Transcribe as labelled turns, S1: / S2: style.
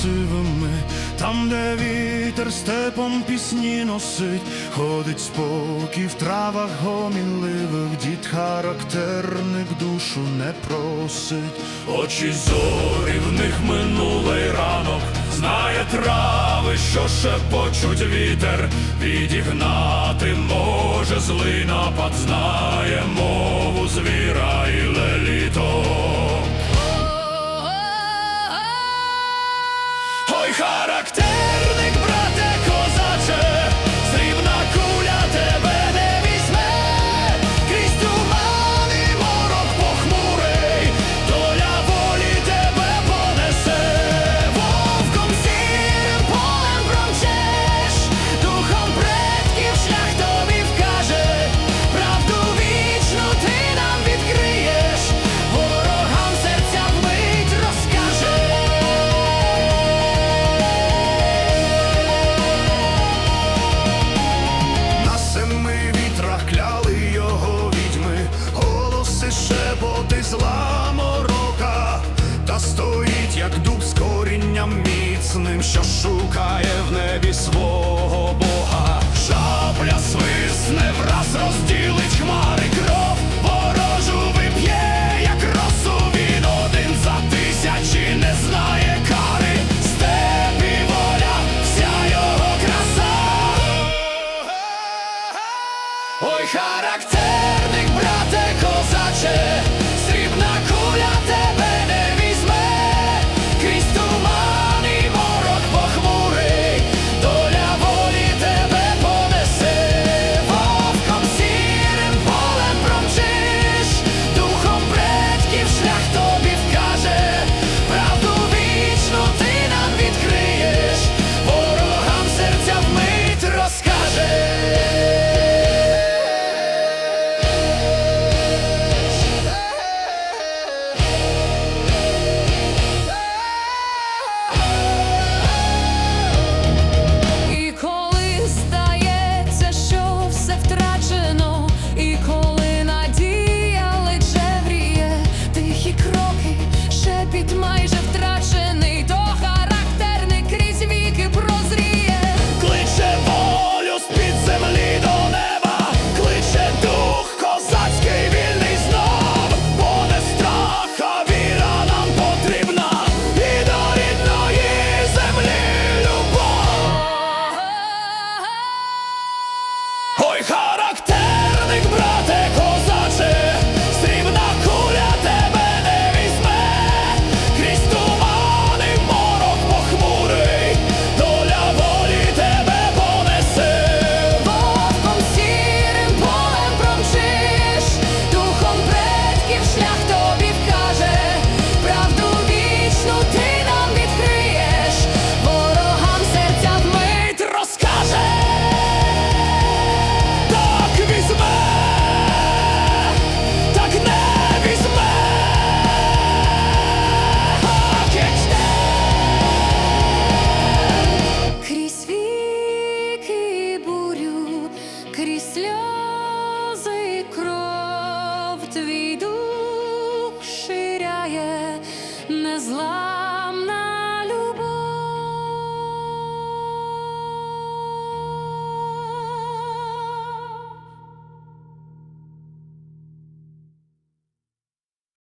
S1: красивими, там, де вітер степом пісні носить, ходить спокій в травах гомінливих, дід характерник душу не просить,
S2: очі зорі в них минулий ранок, знає трави, що шепочуть вітер, відігнати може злий напад, знає мову звіра і леліто.
S1: зла морока, та стоїть, як дуб з корінням міцним, що шукає в небі свого Бога.
S2: Шабля свисне, враз розділить хмари кров, ворожу вип'є, як росу він один за тисячі не знає кари, степі воля, вся його краса. Ой,
S3: характер! Brate kozacze твій дух ширяє незла.